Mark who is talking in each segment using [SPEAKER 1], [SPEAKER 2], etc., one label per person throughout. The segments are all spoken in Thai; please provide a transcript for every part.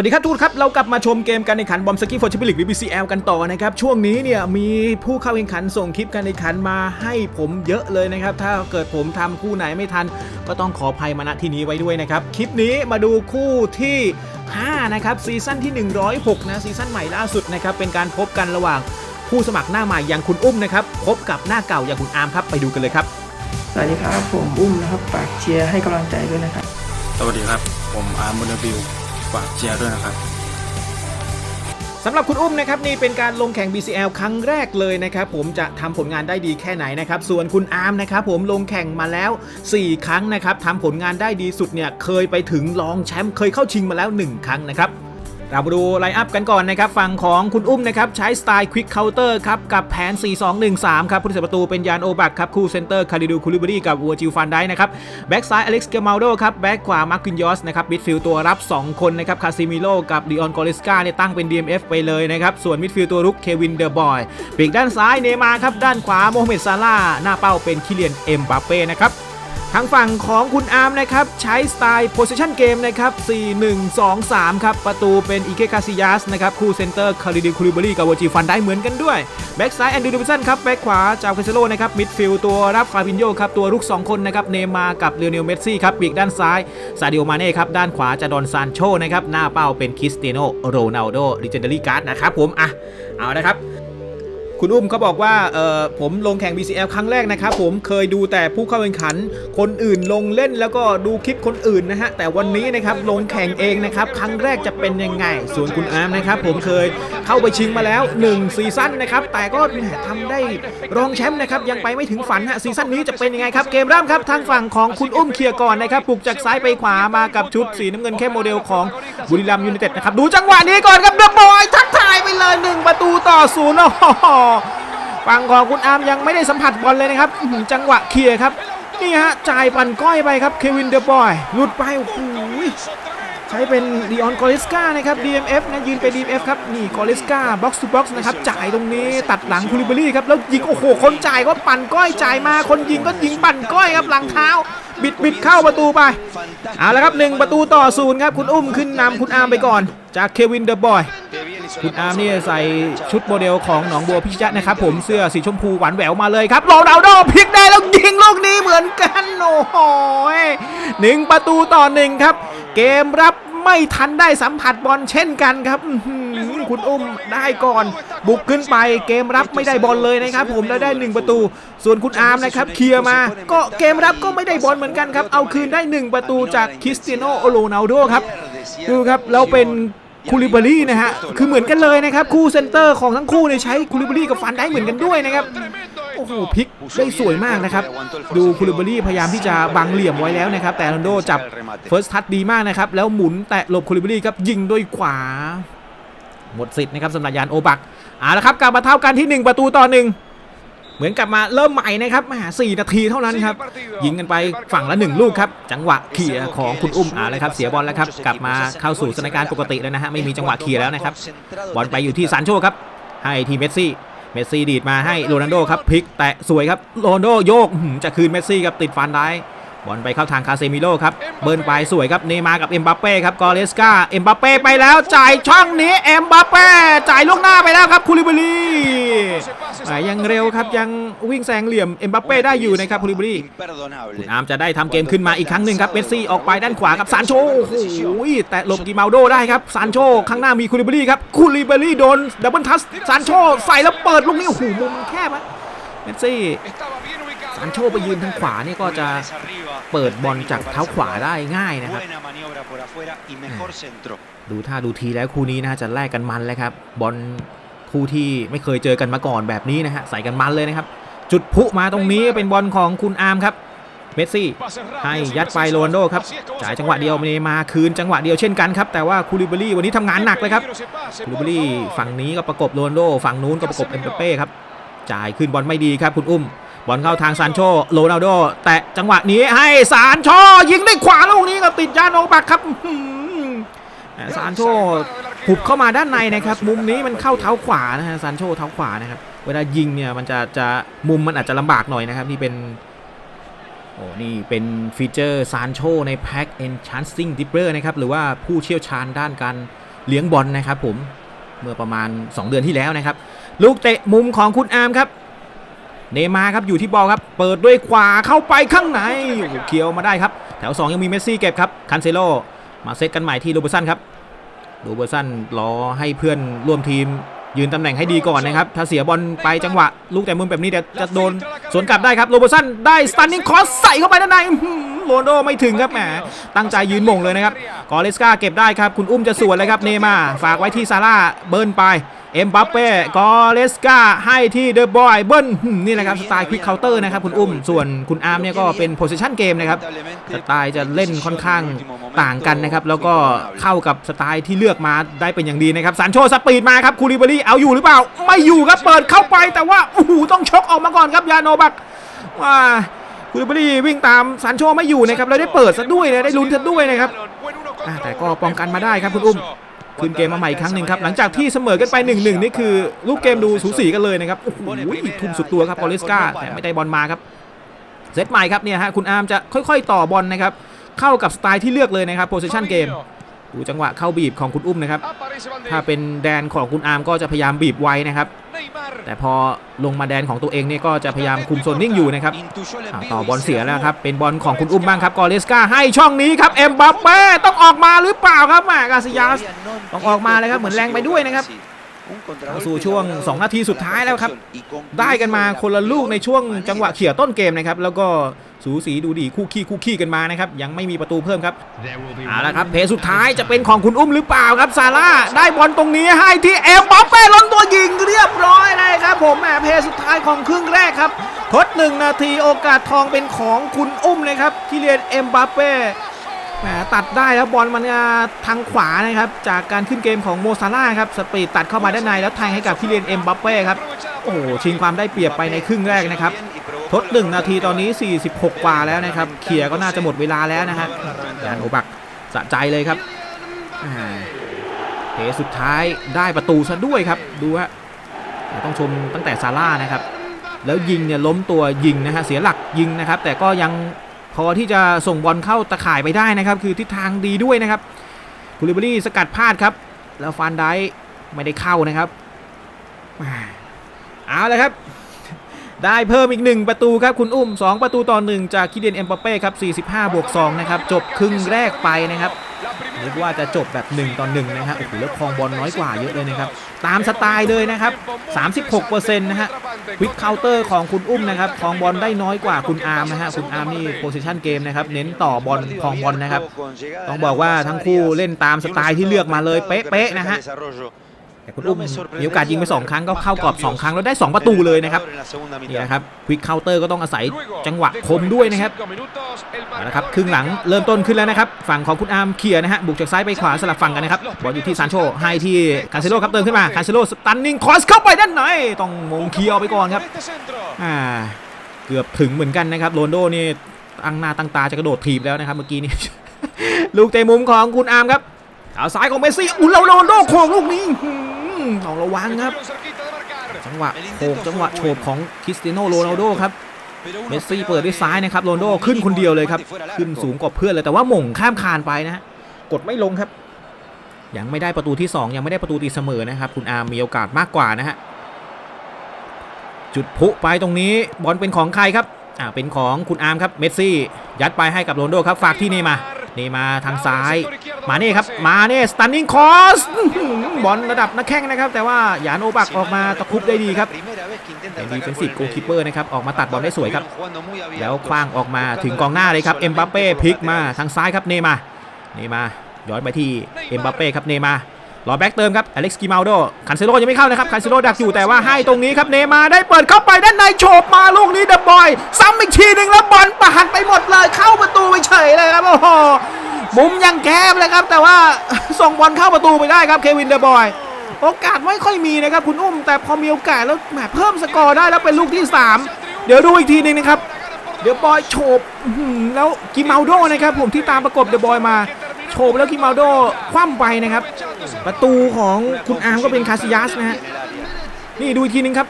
[SPEAKER 1] วัสดีครับทุกคนครับ เรากลับมาชมเกมการแข่งขันบอมสกี้ฟอร์ชิบิลิกหรือ BCL กันต่อนะครับ ช่วงนี้เนี่ยมีผู้เข้าแข่งขันส่งคลิปการแข่งขันมาให้ผมเยอะเลยนะครับ ถ้าเกิดผมทำคู่ไหนไม่ทัน ก็ต้องขออภัยมาณที่นี้ไว้ด้วยนะครับ คลิปนี้มาดูคู่ที่ 5 นะครับ ซีซั่นที่ 106 นะ ซีซั่นใหม่ล่าสุดนะครับ เป็นการพบกันระหว่างผู้สมัครหน้าใหม่อย่างคุณอุ้มนะครับพบกับหน้าเก่าอย่างคุณอาร์มครับไปดูกันเลยครับ
[SPEAKER 2] สวัสดีครับผมอุ้มนะครับฝากเชียร์ให้กำลังใจด้วยนะครับ
[SPEAKER 3] สวัสดีครับ ผมอาร์มบนบิว ฝากเชียร์ด้วยนะครับ
[SPEAKER 1] สำหรับคุณอุ้มนะครับนี่เป็นการลงแข่ง BCL ครั้งแรกเลยนะครับผมจะทำผลงานได้ดีแค่ไหนนะครับส่วนคุณอาร์มนะครับผมลงแข่งมาแล้ว 4 ครั้งนะครับทำผลงานได้ดีสุดเนี่ยเคยไปถึงรองแชมป์เคยเข้าชิงมาแล้ว 1 ครั้งนะครับ เรามาดูไลน์อัพกันก่อนนะครับฝั่งของคุณอุ้มนะครับใช้สไตล์ควิกเคาน์เตอร์ครับกับแผน 4-2-1-3 ครับผู้รักษาประตูเป็นยานโอบักครับคู่เซนเตอร์คาริดูคูลิบรีกับวัวจิลฟันได้นะครับแบ็กซ้ายอเล็กซ์เกมาโดครับแบ็กขวามาร์คินยอสนะครับมิดฟิลด์ตัวรับ 2 คนนะครับคาซิมิโลกับดิออนกอริสกาเนี่ยตั้งเป็น DMF ไปเลยนะครับส่วนมิดฟิลด์ตัวรุกเควินเดอร์บอยปีกด้านซ้ายเนมาร์ครับด้านขวาโมฮัมเหม็ดซาร่าห์หน้าเป้าเป็นคิเลียนเอ็มบัปเป้นะครับ ทางฝั่งของคุณอาร์มนะครับ ใช้สไตล์ possession game นะครับ 4-1-2-3 ครับ ประตูเป็นอีเกคาซิยัสนะครับ คู่เซนเตอร์คาริดิคูลิบรีกับวอจีฟันได้เหมือนกันด้วย แบ็กซ้ายแอนดูดิวิสันครับ แบ็กขวาจาวเคเซโลนะครับ มิดฟิลด์ตัวรับฟาบินโยครับ ตัวรุก 2 คนนะครับ เนมากับเลโอเนลเมสซี่ครับปีกด้านซ้ายซาดิโอมาเน่ครับ ด้านขวาจะดอนซานโชนะครับหน้าเป้าเป็นคริสเตียโนโรนัลโดลิเจนเดอรี่การ์ดนะครับผมอะเอานะครับ คุณอุ้มเขาบอกว่าเออผมลงแข่ง BCL ครั้งแรกนะครับผมเคยดูแต่ผู้เข้าแข่งขัน คนอื่นลงเล่นแล้วก็ดูคลิปคนอื่นนะฮะแต่วันนี้นะครับลงแข่งเองนะครับครั้งแรกจะเป็นยังไง ส่วนคุณอาร์มนะครับผมเคยเข้าไปชิงมาแล้ว 1 ซีซั่นนะครับแต่ก็ทำได้รองแชมป์นะครับยังไปไม่ถึงฝันฮะซีซั่นนี้จะเป็นยังไงครับเกมเริ่มครับทางฝั่งของคุณอุ้มเคลียร์ก่อนนะครับปลุกจากซ้ายไปขวามากับชุดสีน้ำเงินเข้มโมเดลของบุรีรัมย์ยูไนเต็ดนะครับดูจังหวะนี้ก่อนครับเดอะบอยทักท ไปเลยหนึ่งประตูต่อศูนย์ฝั่งของคุณอาร์มยังไม่ได้สัมผัสบอลเลยนะครับจังหวะเคลียร์ครับนี่ฮะจ่ายปั่นก้อยไปครับเควินเดอะบอยหลุดไปโอ้โหใช้เป็นลีออนกอริสกานะครับ DMF นะยืนเป็น DMF ครับนี่กอริสกาบ็อกซ์ทูบ็อกซ์นะครับจ่ายตรงนี้ตัดหลังคูลิเบอรี่ครับแล้วยิงโอ้โหคนจ่ายก็ปั่นก้อยจ่ายมาคนยิงก็ยิงปั่นก้อยครับหลังเท้า บิดบิดเข้าประตูไปเอาละครับหนึ่งประตูต่อศูนย์ครับคุณอุ้มขึ้นนำคุณอาร์มไปก่อน จากเควินเดอะบอย คุณอาร์มนี่ใส่ชุดโมเดลของหนองบัวพิชยะนะครับ ผมเสื้อสีชมพูหวานแหววมาเลยครับโรนัลโดพลิกได้แล้วยิงลูกนี้เหมือนกันโอ้โหยหนึ่งประตูต่อหนึ่งครับ เกมรับไม่ทันได้สัมผัสบอลเช่นกันครับคุณอุ้มได้ก่อน บุกขึ้นไปเกมรับไม่ได้บอลเลยนะครับ ผมแล้วได้หนึ่งประตู ส่วนคุณอาร์มนะครับเคลียร์มา ก็เกมรับก็ไม่ได้บอลเหมือนกันครับ เอาคืนได้หนึ่งประตูจากคริสเตียโนโรนัลโดครับดูครับแล้วเป็น คูลิบารีนะฮะ คือเหมือนกันเลยนะครับ คู่เซนเตอร์ของทั้งคู่เนี่ยใช้คูลิบารีกับฟันได้เหมือนกันด้วยนะครับ โอ้โหพลิกได้สวยมากนะครับ ดูคูลิบารีพยายามที่จะบังเหลี่ยมไว้แล้วนะครับ แต่โรนโดจับเฟิร์สทัชดีมากนะครับ แล้วหมุนแตะหลบคูลิบารีครับยิงด้วยขวา หมดสิทธิ์นะครับสำหรับยานโอบักเอาละครับกลับมาเท่ากันที่ 1 ประตูต่อหนึ่ง เหมือนกลับมาเริ่มใหม่นะครับมาสี่นาทีเท่านั้นครับ ยิงกันไปฝั่งละหนึ่งลูกครับ จังหวะเขี่ยของคุณอุ้มอ่าเลยครับเสียบอลแล้วครับ กลับมาเข้าสู่สถานการณ์ปกติแล้วนะฮะไม่มีจังหวะเขี่ยแล้วนะครับบอลไปอยู่ที่ซานโชครับ ให้ทีเมสซี่เมสซี่ดีดมาให้โรนัลโดครับพลิกแตะสวยครับโรนัลโดโยกจะคืนเมสซี่ครับติดฟันได้ บอลไปเข้าทางคาเซมิโลครับ เบิร์นไปสวยครับ เนย์มาร์กับเอ็มบัปเป้ครับ กอเรสกาเอ็มบัปเป้ไปแล้ว จ่ายช่องนี้ เอ็มบัปเป้จ่ายล่วงหน้าไปแล้วครับคูลิบารีอ่ยังเร็วครับ ยังวิ่งแซงเหลี่ยม เอ็มบัปเป้ได้อยู่นะครับคูลิบารีคุณอาร์มจะได้ทำเกมขึ้นมาอีกครั้งหนึ่งครับเมสซี่ออกไปด้านขวาครับซานโชโอ้โหแต่หลบกีมาโดได้ครับ ซานโชข้างหน้ามีคูลิบารีครับคูลิบารีโดนดับเบิลทัสซานโชใส่แล้วเปิดลูกนี้โอ้โหมุมแคบอะเมสซี่ ซานโชไปยืนทางขวานี่ก็จะเปิดบอลจากเท้าขวาได้ง่ายนะครับ ดูท่าดูทีแล้วคู่นี้นะจะแลกกันมันแล้วครับ บอลคู่ที่ไม่เคยเจอกันมาก่อนแบบนี้นะฮะใส่กันมันเลยนะครับ จุดพลุมาตรงนี้เป็นบอลของคุณอาร์มครับเมสซี่ให้ยัดไปโรนลโดครับจ่ายจังหวะเดียวเนย์มาคืนจังหวะเดียวเช่นกันครับ แต่ว่าคูลิบารีวันนี้ทำงานหนักเลยครับคูลิบารีฝั่งนี้ก็ประกบโรนลโดฝั่งนู้นก็ประกบเอ็มเปเป้ครับจ่ายขึ้นบอลไม่ดีครับคุณอุ้ม บอลเข้าทางซานโชโรนัลโด แต่จังหวะนี้ให้ซานโชยิงด้วยขวาลูกนี้ก็ติดยานโอบักครับซานโชหุบเข้ามาด้านในนะครับ มุมนี้มันเข้าเท้าขวานะฮะซานโชเท้าขวานะครับเวลายิงเนี่ยมันจะจะมุมมันอาจจะลำบากหน่อยนะครับ นี่เป็นโอ้นี่เป็นฟีเจอร์ซานโชในแพ็ก Enchanting Dipper นะครับหรือว่าผู้เชี่ยวชาญด้านการเลี้ยงบอลนะครับผมเมื่อประมาณ 2 เดือนที่แล้วนะครับ ลูกเตะมุมของคุณอาร์มครับ เนมาครับอยู่ที่บอลครับ เปิดด้วยขวาเข้าไปข้างในโอ้โหเคียวมาได้ครับ แถว 2 ยังมีเมสซี่เก็บครับคันเซโลมาเซตกันใหม่ที่โรเบร์ตสันครับโรเบร์ตสันรอให้เพื่อนร่วมทีม ยืนตำแหน่งให้ดีก่อนนะครับ ถ้าเสียบอลไปจังหวะ ลูกแต่มุมแบบนี้เดี๋ยวจะโดนสวนกลับได้ครับโรเบร์ตสันได้สตันนิ่งคอสใส่เข้าไปด้านใน โรนโดไม่ถึงครับแหมตั้งใจยืนมงเลยนะครับกอเลสกาเก็บได้ครับ คุณอุ้มจะสวนเลยครับเนมาฝากไว้ที่ซาร่าเบิร์นไปเอ็มบัปเป้กอเลสกาให้ที่เดอะบอยเบิ้ลนี่แหละครับสไตล์ควิกเคาน์เตอร์นะครับคุณอุ้ม ส่วนคุณอาร์มเนี่ยก็เป็นโพ i ิชันเกมนะครับสไตล์จะเล่นค่อนข้างต่างกันนะครับ แล้วก็เข้ากับสไตล์ที่เลือกมาได้เป็นอย่างดีนะครับซานโชสปีดมาครับคูริบารีเอาอยู่หรือเปล่า ไม่อยู่ครับเปิดเข้าไปแต่ว่าโอ้โหต้องชกออกมาก่อนครับยาโนบักว่า คูริบารีวิ่งตามซานโชไม่อยู่นะครับแล้วได้เปิดซะด้วยนะได้ลุ้นซะด้วยนะครับแต่ก็ป้องกันมาได้ครับคุณอุ้มคืนเกมมาใหม่อีกครั้งหนึ่งครับหลังจากที่เสมอกันไป1นหนึ่งนี่คือลูกเกมดูสูสีกันเลยนะครับโอ้โหทุ่มสุดตัวครับปอลิสกาแต่ไม่ได้บอลมาครับเซตใหม่ครับเนี่ยฮะคุณอาร์มจะค่อย ๆ ต่อบอลนะครับเข้ากับสไตล์ที่เลือกเลยนะครับโพสิชันเกม ดูจังหวะเข้าบีบของคุณอุ้มนะครับ ถ้าเป็นแดนของคุณอาร์มก็จะพยายามบีบไว้นะครับ แต่พอลงมาแดนของตัวเองเนี่ยก็จะพยายามคุมโซนนิ่งอยู่นะครับอ่าต่อบอลเสียแล้วครับ เป็นบอลของคุณอุ้มบ้างครับกอเลสกาให้ช่องนี้ครับเอ็มบัปเป้ต้องออกมาหรือเปล่าครับแหมกาซิยาสต้องออกมาเลยครับเหมือนแรงไปด้วยนะครับเข้า สู่ช่วง 2 นาทีสุดท้ายแล้วครับ ได้กันมาคนละลูกในช่วงจังหวะเขี่ยต้นเกมนะครับ แล้วก็สูสีดูดีคู่ขี้คู่ขี้กันมานะครับ ยังไม่มีประตูเพิ่มครับเอาละครับเพจสุดท้ายจะเป็นของคุณอุ้มหรือเปล่าครับซาร่าได้บอลตรงนี้ให้ที่เอ็มบัปเป้ล้นตัวยิงเรียบร้อยเลยครับ ผมแหมเพจสุดท้ายของครึ่งแรกครับทดหนึ่งนาทีโอกาสทองเป็นของคุณอุ้มนะครับที่เรียนเอ็มบัปเป้ แหมตัดได้แล้วบอลมันทางขวานะครับ จากการขึ้นเกมของโมซาร่าครับสปีดตัดเข้ามาด้านในแล้วแทงให้กับคิเลียนเอ็มบัปเป้ครับโอ้โหชิงความได้เปรียบไปในครึ่งแรกนะครับทด 1 นาทีตอนนี้ 46 กว่าแล้วนะครับเขี่ยก็น่าจะหมดเวลาแล้วนะฮะยานโอบักสะใจเลยครับเทสุดท้ายได้ประตูซะด้วยครับ ดูฮะต้องชมตั้งแต่ซาร่านะครับ แล้วยิงเนี่ยล้มตัวยิงนะฮะเสียหลักยิงนะครับ แต่ก็ยัง พอที่จะส่งบอลเข้าตะข่ายไปได้นะครับ คือทิศทางดีด้วยนะครับคูลิบารี่สกัดพลาดครับ แล้วฟานได้ไม่ได้เข้านะครับเอาละครับ ได้เพิ่มอีก 1 ประตูครับคุณอุ้ม 2 ประตูต่อ 1 จากคิเดียนเอ็มปาเป้ครับ45บวก2นะครับจบครึ่งแรกไปนะครับ นึกว่าจะจบแบบ1ต่อ1นะฮะโอ้โหแล้วครองบอลน้อยกว่าเยอะเลยนะครับ ตามสไตล์เลยนะครับ 36%นะฮะควิกเคาน์เตอร์ของคุณอุ้มนะครับครองบอลได้น้อยกว่าคุณอาร์มนะฮะคุณอาร์มนี่โพซิชันเกมนะครับเน้นต่อบอลครองบอลนะครับ ต้องบอกว่าทั้งคู่เล่นตามสไตล์ที่เลือกมาเลยเป๊ะๆนะฮะ แต่คุณอุ้มมีโอกาสยิงไป 2 ครั้งก็เข้ากรอบ 2 ครั้งแล้วได้ 2 ประตูเลยนะครับนี่นะครับควิกเคาน์เตอร์ก็ต้องอาศัยจังหวะคมด้วยนะครับเอาละครับครึ่งหลังเริ่มต้นขึ้นแล้วนะครับ ฝั่งของคุณอาร์มเคลียร์นะฮะบุกจากซ้ายไปขวาสลับฝั่งกันนะครับบอลอยู่ที่ซานโชให้ที่คาเซโลครับเติมขึ้นมาคาเซโลสตันนิ่งคอสเข้าไปด้านในต้องมงเคลียร์เอาไปก่อนครับอ่าเกือบถึงเหมือนกันนะครับโรนลโดนี่ตั้งหน้าตั้งตาจะกระโดดถีบแล้วนะครับเมื่อกี้นี้ลูกเตะมุมของคุณอาร์มครับเอาซ้ายของเมสซี่อุ้ยเราโรนลโดโขกลูกนี้หืม ต้องระวังครับ จังหวะโขกจังหวะโฉบของคริสเตียโนโรนัลโดครับเมสซี่เปิดด้วยซ้ายนะครับโรนัลโดขึ้นคนเดียวเลยครับ ขึ้นสูงกว่าเพื่อนเลยแต่ว่าหม่งข้ามคานไปนะฮะกดไม่ลงครับ ยังไม่ได้ประตูที่ 2 ยังไม่ได้ประตูตีเสมอนะครับ คุณอาร์มมีโอกาสมากกว่านะฮะจุดพลุไปตรงนี้บอลเป็นของใครครับอ่าเป็นของคุณอาร์มครับเมสซี่ยัดไปให้กับโรนลโดครับฝากที่เนย์มาร์ เนย์มาร์ทางซ้าย มาเน่ครับ มาเน่สตันนิ่งคอสบอลระดับนักแข้งนะครับ แต่ว่าหยานโอบักออกมาตะครุบได้ดีครับเป็นดีเฟนซีฟโกคิปเปอร์นะครับ ออกมาตัดบอลได้สวยครับ แล้วคว้างออกมาถึงกองหน้าเลยครับ เอ็มบัปเป้พลิกมาทางซ้ายครับ เนย์มาร์เนย์มาร์ย้อนไปที่เอ็มบัปเป้ครับ เนย์มา รอแบ็กเติมครับอเล็กซ์กิมาลโดคันเซโลยังไม่เข้านะครับคันเซโลดักอยู่แต่ว่าให้ตรงนี้ครับเนยมาได้เปิดเข้าไปด้านในโฉบมาลูกนี้เดอะบอยซ้ำอีกทีหนึ่งแล้วบอลประหันไปหมดเลยเข้าประตูไปเฉยเลยครับโอ้โหมุมยังแคบเลยครับ แต่ว่าส่งบอลเข้าประตูไปได้ครับเควินเดอะบอยโอกาสไม่ค่อยมีนะครับคุณอุ้ม แต่พอมีโอกาสแล้วแหมเพิ่มสกอร์ได้แล้วเป็นลูกที่ 3 เดี๋ยวดูอีกทีหนึงนะครับเดอะบอยโฉบแล้วกิมาลโดนะครับผมที่ตามประกบเดอะบอยมา โฉบแล้วกิมาลโดคว่ำไปนะครับ ประตูของคุณอาร์มก็เป็นคาซิยัสนะฮะนี่ดูอีกทีนึงครับ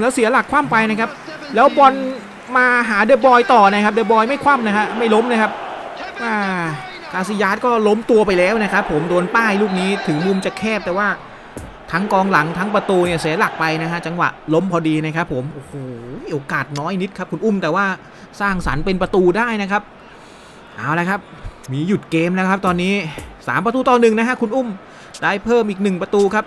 [SPEAKER 1] แล้วเสียหลักคว่ำไปนะครับ แล้วบอลมาหาเดอะบอยต่อนะครับเดอะบอยไม่คว่ำนะฮะไม่ล้มนะครับอ่าซิยาสก็ล้มตัวไปแล้วนะครับ ผมโดนป้ายลูกนี้ถึงมุมจะแคบแต่ว่าทั้งกองหลังทั้งประตูเนี่ยเสียหลักไปนะฮะจังหวะล้มพอดีนะครับ ผมโอ้โหโอกาสน้อยนิดครับคุณอุ้มแต่ว่าสร้างสรรค์เป็นประตูได้นะครับ เอาละครับ มีหยุดเกมแล้วครับตอนนี้ 3 ประตูต่อหนึ่งนะฮะคุณอุ้มได้เพิ่มอีก 1 ประตูครับ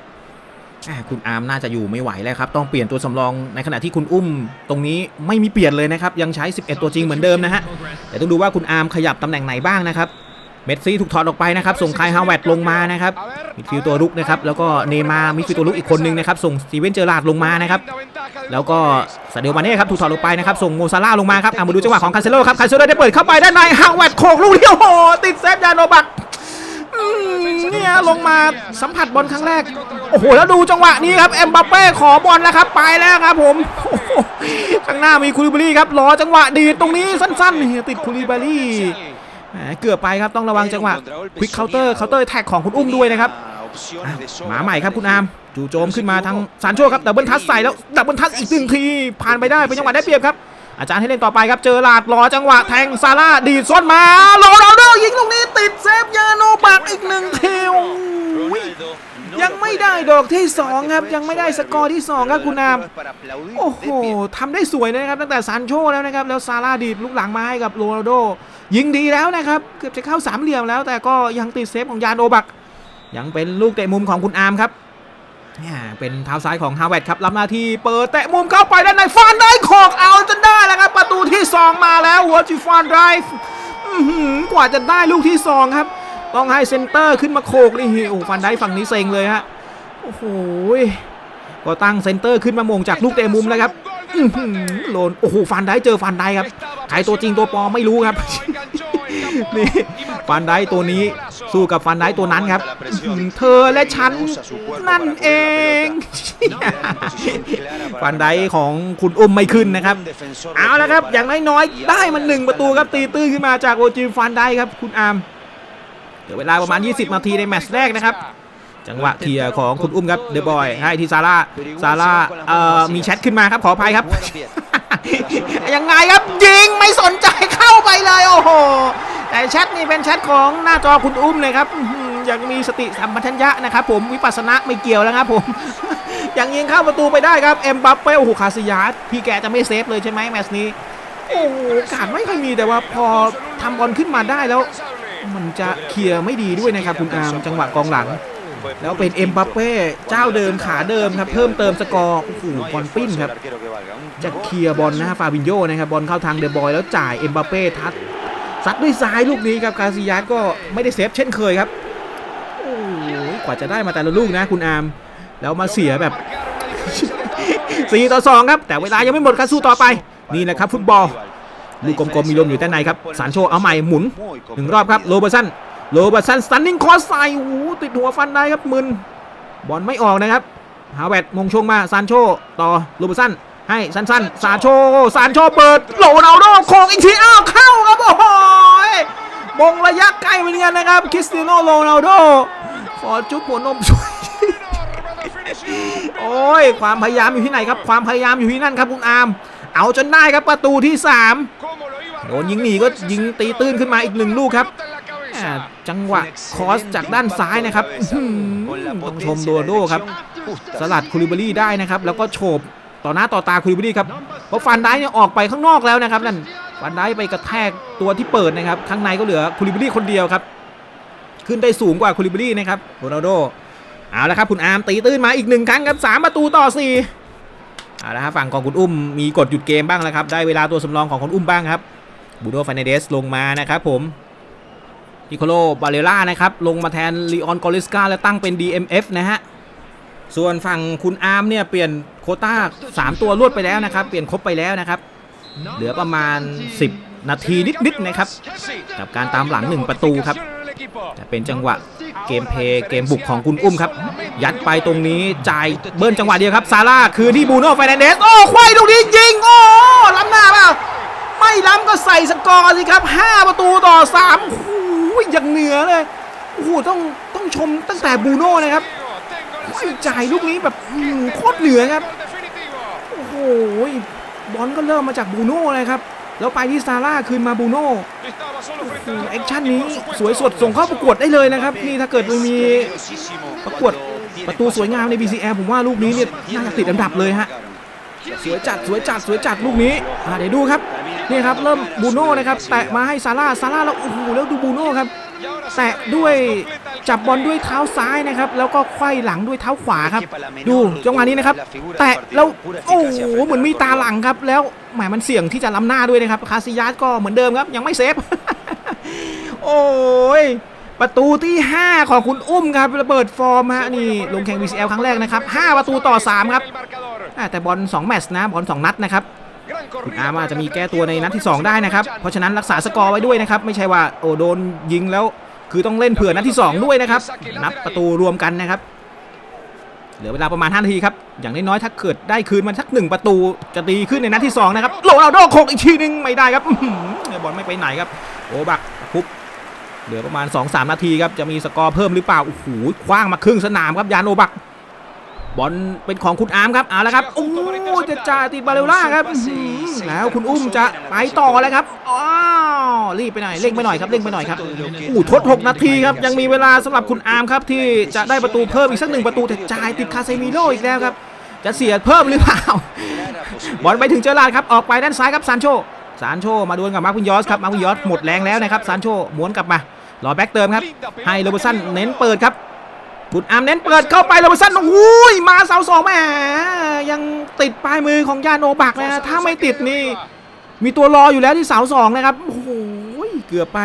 [SPEAKER 1] คุณอาร์มน่าจะอยู่ไม่ไหวแล้วครับ ต้องเปลี่ยนตัวสำรองในขณะที่คุณอุ้ม ตรงนี้ไม่มีเปลี่ยนเลยนะครับ ยังใช้ 11 ตัวจริงเหมือนเดิมนะฮะแต่ต้องดูว่าคุณอาร์มขยับตำแหน่งไหนบ้างนะครับ เมสซี่ถูกถอดออกไปนะครับ ส่งคายฮาวเวิร์ดลงมานะครับมิดฟิลตัวรุกนะครับ แล้วก็เนมามิดฟิลตัวรุกอีกคนนึงนะครับ ส่งสตีเวนเจอร์ลาดลงมานะครับ แล้วก็ซาเดลมาเน่ครับ ถูกถอดลงไปนะครับ ส่งโมซาร่าลงมาครับอะมาดูจังหวะของคาเซโลครับ คาเซโลได้เปิดเข้าไปด้านในฮาวเวิร์ดโขกลูกเดียวโอ้โห ติดเซฟยานโนบักเนี่ยลงมาสัมผัสบอลครั้งแรก โอ้โห แล้วดูจังหวะนี้ครับเอ็มบัปเป้ขอบอลแล้วครับ ไปแล้วครับผม ข้างหน้ามีคูลิบารี่ครับ รอจังหวะดีตรงนี้สั้นๆติดคูลิบารี่ เกือบไปครับต้องระวังจังหวะควิกเคาน์เตอร์เคาน์เตอร์แท็กของคุณอุ้มด้วยนะครับอะหมาใหม่ครับคุณอาร์มจู่โจมขึ้นมาทางซานโชครับดับเบิลทัชใส่แล้วดับเบิลทัชอีกหนึ่งทีผ่านไปได้เป็นจังหวะได้เปรียบครับอาจารย์ให้เล่นต่อไปครับ เจอลาดรอจังหวะแทงซาร่าดีดซ้อนมาโรนัลโดยิงลูกนี้ติดเซฟยาโนบักอีกหนึ่งทีโอ้ ยังไม่ได้ดอกที่สองครับยังไม่ได้สกอร์ที่สองครับคุณอามโอ้โหทำได้สวยนะครับตั้งแต่ซานโชแล้วนะครับแล้วซาร่าดีดลูกหลังมาให้กับโรนัลโดยิงดีแล้วนะครับเกือบจะเข้าสามเหลี่ยมแล้ว แต่ก็ยังติดเซฟของยานโนบัก ยังเป็นลูกเตะมุมของคุณอาร์มครับเนี่ยเป็นเท้าซ้ายของฮาวเวิร์ดครับรับหน้าที่เปิดเตะมุมเข้าไปด้านในฟานได้ขอกเอาจนได้แล้วครับประตูที่ 2 มาแล้วหัวจิฟานไดฟ์อื้อหือกว่าจะได้ลูกที่ 2 ครับ ต้องให้เซนเตอร์ขึ้นมาโขกนี่โอ้ฟันได้ฝั่งนี้เซ็งเลยฮะโอ้โหก็ตั้งเซนเตอร์ขึ้นมาโมงจากลูกเตะมุมแล้วครับอื้อหือโลนโอ้โหฟันได้เจอฟันได้ครับใครตัวจริงตัวปลอมไม่รู้ครับนี่ฟันได้ตัวนี้สู้กับฟันได้ตัวนั้นครับ เธอและฉันนั่นเอง ฟันได้ของคุณอุ้มไม่ขึ้นนะครับ เอาละครับ อย่างน้อยๆได้มันหนึ่งประตูครับตีตื้นขึ้นมาจากโอจิฟันได้ครับคุณอาร์ม เดี๋ยวเวลาประมาณ 20 นาทีในแมตช์แรกนะครับ จังหวะเคลียร์ของคุณอุ้มครับเดอะบอยให้ที่ซาร่าซาร่าเอ่อมีแชทขึ้นมาครับขออภัยครับ ยังไงครับยิงไม่สนใจเข้าไปเลยโอ้โหแต่แชทนี่เป็นแชทของหน้าจอคุณอุ้มเลยครับอื้อหือยังมีสติสัมปชัญญะนะครับผมวิปัสสนะไม่เกี่ยวแล้วครับผมยังยิงเข้าประตูไปได้ครับเอ็มบัปเป้โอ้โหคาซิยาสพี่แกจะไม่เซฟเลยใช่ไหมแมตช์นี้โอ้โหโอกาสไม่ค่อยมีแต่ว่าพอทำบอลขึ้นมาได้แล้ว มันจะเคลียร์ไม่ดีด้วยนะครับคุณอาร์มจังหวะกองหลัง แล้วเป็นเอ็มบัปเป้เจ้าเดิมขาเดิมครับ เพิ่มเติมสกอร์โอ้โหบอลปิ้นครับจะเคลียร์บอลนะฮะฟาบินโยนะครับบอลเข้าทางเดอะบอยแล้วจ่ายเอ็มบัปเป้ทัดซัดด้วยซ้ายลูกนี้ครับคาซิยัสก็ไม่ได้เซฟเช่นเคยครับโอ้ยกว่าจะได้มาแต่ละลูกนะคุณอาร์มแล้วมาเสียแบบ 4 ต่อ 2 ครับ แต่เวลายังไม่หมดครับสู้ต่อไป นี่แหละครับฟุตบอล ลูกกลมๆมีลมอยู่ด้านในครับสานโชเอาใหม่หมุนหนึ่งรอบครับโรเบอร์สันโรเบอร์สันสตันนิ่งคอสใส่โอ้ติดหัวฟันได้ครับมึนบอลไม่ออกนะครับฮาวเวิร์ดมงชงมาซานโชต่อโรเบอร์สันให้สั้นๆซานโชซานโชเปิดโรนัลโดโคงอีกทีอ้าวเข้าครับโอ้โหมงระยะไกลเหมือนกันนะครับคริสเตียโนโรนัลโดขอจุ๊บหัวนมช่วยโอ้ยความพยายามอยู่ที่ไหนครับ ความพยายามอยู่ที่นั่นครับคุณอาร์ม เอาจนได้ครับประตูที่ 3 โดนยิงหนีก็ยิงตีตื้นขึ้นมาอีกหนึ่งลูกครับอ่าจังหวะคอสจากด้านซ้ายนะครับอื้อหือต้องชมโดโดครับ สลัดคูลิบารี่ได้นะครับ แล้วก็โฉบต่อหน้าต่อตาคูลิบารี่ครับเพราะฟันได้เนี่ยออกไปข้างนอกแล้วนะครับนั่นฟันได้ไปกระแทกตัวที่เปิดนะครับ ข้างในก็เหลือคูลิบารี่คนเดียวครับ ขึ้นได้สูงกว่าคูลิบารี่นะครับโรนัลโดเอาละครับคุณอาร์มตีตื้นมาอีกหนึ่งครั้งครับสามประตูต่อสี่ เอาละครับฝั่งของคุณอุ้มมีกดหยุดเกมบ้างแล้วครับ ได้เวลาตัวสำรองของคุณอุ้มบ้างครับบูโดฟานเดสลงมานะครับผมนิโคโลบาเลล่านะครับ ลงมาแทนลีออนกอริสกาและตั้งเป็น DMF นะฮะ ส่วนฝั่งคุณอาร์มเนี่ยเปลี่ยนโคต้า 3 ตัวรวดไปแล้วนะครับ เปลี่ยนครบไปแล้วนะครับ เหลือประมาณ 10 นาทีนิดๆนะครับ กับการตามหลัง 1 ประตูครับ จะเป็นจังหวะเกมเพย์เกมบุกของคุณอุ้มครับ ยัดไปตรงนี้จ่ายเบิ้ลจังหวะเดียวครับซาร่าคือที่บูโน่ไฟแนนเดสโอ้ควายลูกนี้ยิงโอ้ล้ำหน้าเปล่าไม่ล้ำก็ใส่สกอร์สิครับ 5 ประตูต่อ3โอ้โหอย่างเหนือเลยโอ้โหต้องต้องชมตั้งแต่บูโน่นะครับจ่ายลูกนี้แบบโคตรเหนือครับโอ้โหบอลก็เริ่มมาจากบูโน่เลยครับแล้วไปที่ซาร่าคืนมาบูโน่ แอคชั่นนี้สวยสดส่งเข้าประกวดได้เลยนะครับ นี่ถ้าเกิดมันมีประกวดประตูสวยงามใน BCL ผมว่าลูกนี้เนี่ยน่าจะติดอันดับเลยฮะสวยจัดสวยจัดสวยจัดลูกนี้อ่าเดี๋ยวดูครับนี่ครับเริ่มบูโน่นะครับแตะมาให้ซาร่าซาร่าแล้วโอ้โหแล้วดูบูโน่ครับ แตะด้วยจับบอลด้วยเท้าซ้ายนะครับ แล้วก็ไขว้หลังด้วยเท้าขวาครับ ดูจังหวะนี้นะครับ แตะแล้วโอ้โหเหมือนมีตาหลังครับ แล้วแหมมันเสี่ยงที่จะล้ำหน้าด้วยนะครับคาซิยัสก็เหมือนเดิมครับ ยังไม่เซฟโอ้ยประตูที่ 5 ของคุณอุ้มครับระเบิดฟอร์มฮะนี่ลงแข่ง BCL ครั้งแรกนะครับ 5 ประตูต่อ 3 ครับอ่าแต่บอล2แมตช์นะบอล2นัดนะครับ คุณอาร์มอาจจะมีแก้ตัวในนัดที่ 2 ได้นะครับ เพราะฉะนั้นรักษาสกอร์ไว้ด้วยนะครับ ไม่ใช่ว่าโอ้โดนยิงแล้วคือต้องเล่นเผื่อนัดที่ 2 ด้วยนะครับ นับประตูรวมกันนะครับ เหลือเวลาประมาณ5นาทีครับ อย่างน้อยๆถ้าเกิดได้คืนมันสักหนึ่งประตูจะดีขึ้นในนัดที่ 2 นะครับโรนัลโดโคกอีกทีนึงไม่ได้ครับอื้อหือบอลไม่ไปไหนครับ โอ้บักคุบเหลือประมาณ 2-3 นาทีครับจะมีสกอร์เพิ่มหรือเปล่าโอ้โหคว้างมาครึ่งสนามครับยานโอบัก บอลเป็นของคุณอาร์มครับเอาละครับโอ้จะจ่ายติดบาเรลล่าครับอื้อหือแล้วคุณอุ้มจะไปต่อแล้วครับอ้าวรีบไปหน่อยเร่งไปหน่อยครับเร่งไปหน่อยครับอู้ทด 6 นาทีครับยังมีเวลาสำหรับคุณอาร์มครับที่จะได้ประตูเพิ่มอีกสักหนึ่งประตูแต่จ่ายติดคาเซมิโลอีกแล้วครับ จะเสียเพิ่มหรือเปล่าบอลไปถึงเจอร์ลาดครับออกไปด้านซ้ายครับซานโชซานโชมาดวลกับมาร์ควินยอสครับมาร์ควินยอสหมดแรงแล้วนะครับซานโชม้วนกลับมารอแบ็กเติมครับให้โรเบอร์สันเน้นเปิดครับ คุณอามเน้นเปิดเข้าไปโรเบอร์สันโอ้ยมาเสาสองแหมยังติดปลายมือของยาโนบักนะถ้าไม่ติดนี่ มีตัวรออยู่แล้วที่เสาสองนะครับโอ้โหเกือบไป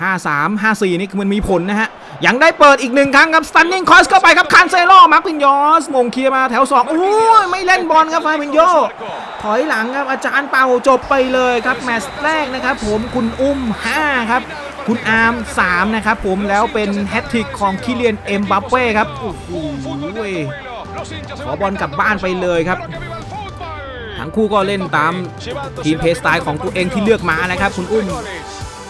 [SPEAKER 1] ห้าสามห้าสี่นี่คือมันมีผลนะฮะ ยังได้เปิดอีกหนึ่งครั้งครับ stunning cross เข้าไปครับคานเซโร่มาร์คินยอสมงเคลียมาแถวสองโอ้ยไม่เล่นบอลครับฟาบินโยถอยหลังครับอาจารย์เป่าจบไปเลยครับแมตช์แรกนะครับ ผมคุณอุ้ม5ครับ คุณอาร์ม3นะครับผมแล้วเป็นแฮตทริกของคิเลียนเอ็มบัปเป้ครับโอ้โหขอบอลกลับบ้านไปเลยครับ ทั้งคู่ก็เล่นตามทีมเพย์สไตล์ของตัวเองที่เลือกมานะครับ คุณอุ้ม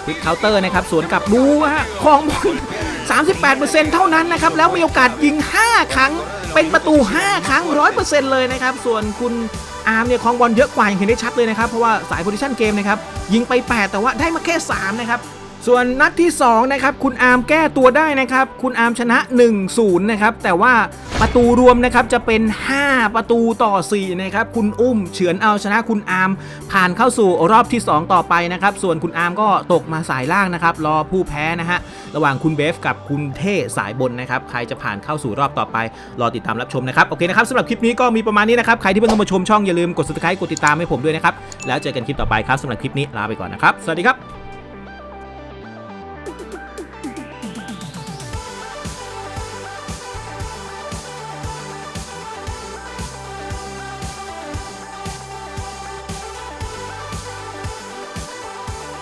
[SPEAKER 1] พลิกเคาน์เตอร์นะครับ สวนกลับดูฮะของบอล38%เท่านั้นนะครับ แล้วมีโอกาสยิง 5 ครั้ง เป็นประตู 5 ครั้ง 100%เลยนะครับ ส่วนคุณอาร์มเนี่ยครองบอลเยอะกว่าอย่างเห็นได้ชัดเลยนะครับ เพราะว่าสายโพซิชันเกมนะครับ ยิงไป 8 แต่ว่าได้มาแค่ 3 นะครับ ส่วนนัดที่2นะครับคุณอาร์มแก้ตัวได้นะครับ คุณอาร์มชนะ 1-0 นะครับ แต่ว่าประตูรวมนะครับจะเป็น 5 ประตูต่อ 4 นะครับ คุณอุ้มเฉือนเอาชนะคุณอาร์มผ่านเข้าสู่รอบที่ 2 ต่อไปนะครับ ส่วนคุณอาร์มก็ตกมาสายล่างนะครับ รอผู้แพ้นะฮะระหว่างคุณเบฟกับคุณเท่สายบนนะครับ ใครจะผ่านเข้าสู่รอบต่อไป รอติดตามรับชมนะครับโอเคนะครับสำหรับคลิปนี้ก็มีประมาณนี้นะครับใครที่เพิ่งเข้ามาชมช่องอย่าลืมกด subscribe กดติดตามให้ผมด้วยนะครับแล้วเจอกันคลิปต่อไปครับสำหรับคลิปนี้ลาไปก่อนนะครับสวัสดีครับ